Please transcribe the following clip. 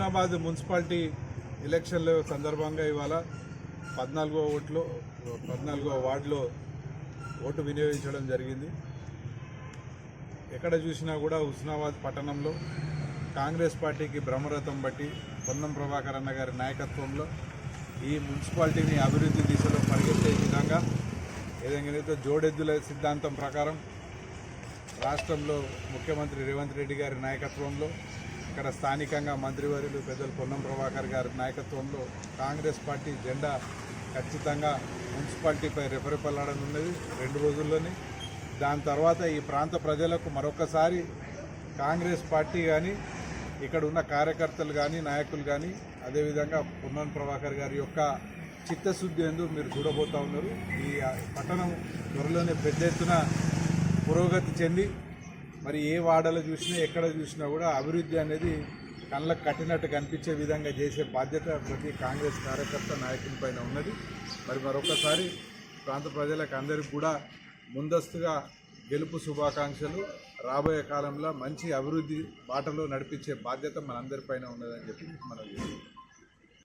Husnabad municipality ఎలక్షన్ల సందర్భంగా ఇవాళ పద్నాలుగో ఓట్లో పద్నాలుగో వార్డులో ఓటు వినియోగించడం జరిగింది. ఎక్కడ చూసినా కూడా హుస్నాబాద్ పట్టణంలో కాంగ్రెస్ పార్టీకి బ్రహ్మరథం బట్టి పొన్నం ప్రభాకర్ అన్న గారి నాయకత్వంలో ఈ మున్సిపాలిటీని అభివృద్ధి దిశలో పరిగెత్తే విధంగా ఏదైతే జోడెద్దుల సిద్ధాంతం ప్రకారం రాష్ట్రంలో ముఖ్యమంత్రి రేవంత్ రెడ్డి గారి నాయకత్వంలో ఇక్కడ స్థానికంగా మంత్రివర్యులు పెద్దలు పొన్నం ప్రభాకర్ గారి నాయకత్వంలో కాంగ్రెస్ పార్టీ జెండా ఖచ్చితంగా మున్సిపాలిటీపై రెపరెపలాడనున్నది రెండు రోజుల్లోనే. దాని తర్వాత ఈ ప్రాంత ప్రజలకు మరొకసారి కాంగ్రెస్ పార్టీ కానీ ఇక్కడ ఉన్న కార్యకర్తలు కానీ నాయకులు కానీ అదేవిధంగా పొన్నం ప్రభాకర్ గారి యొక్క చిత్తశుద్ధి ఎందు మీరు చూడబోతూ ఉన్నారు. ఈ పట్టణం త్వరలోనే పెద్ద ఎత్తున పురోగతి చెంది మరి ఏ వాడలో చూసినా ఎక్కడ చూసినా కూడా అభివృద్ధి అనేది కళ్ళకు కట్టినట్టు కనిపించే విధంగా చేసే బాధ్యత ప్రతి కాంగ్రెస్ కార్యకర్త నాయకుని పైన ఉన్నది. మరి మరొకసారి ప్రాంత ప్రజలకు అందరికీ కూడా ముందస్తుగా గెలుపు శుభాకాంక్షలు. రాబోయే కాలంలో మంచి అభివృద్ధి బాటలో నడిపించే బాధ్యత మనందరిపైన ఉన్నదని చెప్పి మనం